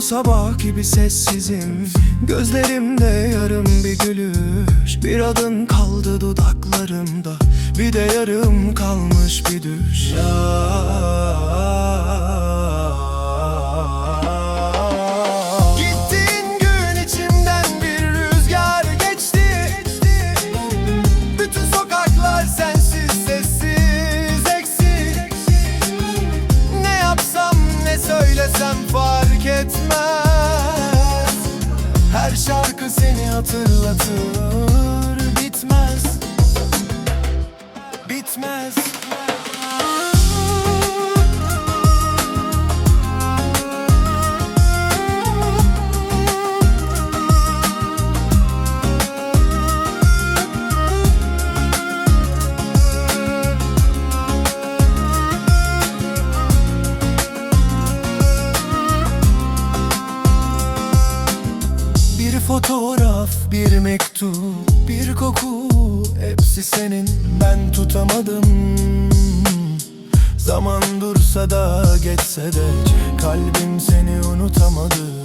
sabah gibi sessizim. Gözlerimde yarım bir gülüş. Bir adın kaldı dudaklarımda. Bir de yarım kalmış bir düş. Gittiğin şarkı seni hatırlatır Bitmez. Bitmez fotoğraf, bir mektup, bir koku. Hepsi senin, ben tutamadım. Zaman dursa da geçse de Kalbim seni unutamadı.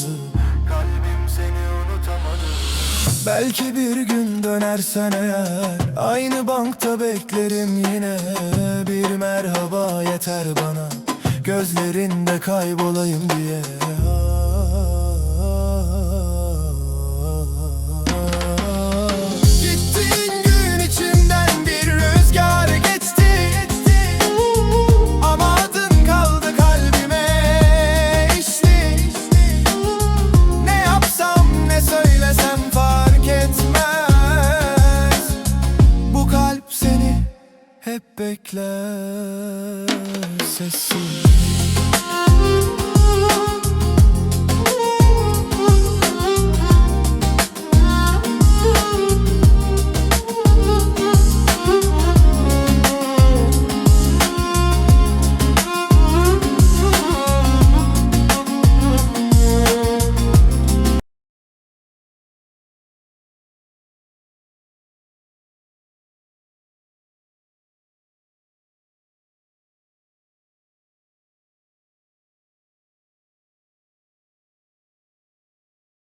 Kalbim seni unutamadı. Belki bir gün dönersen eğer Aynı bankta beklerim yine. Bir merhaba yeter bana Gözlerinde kaybolayım diye hep bekler sessiz